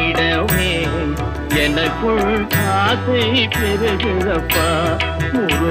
வாழிடவே எனக்குள் ஆசை பெருகிறப்பா முரு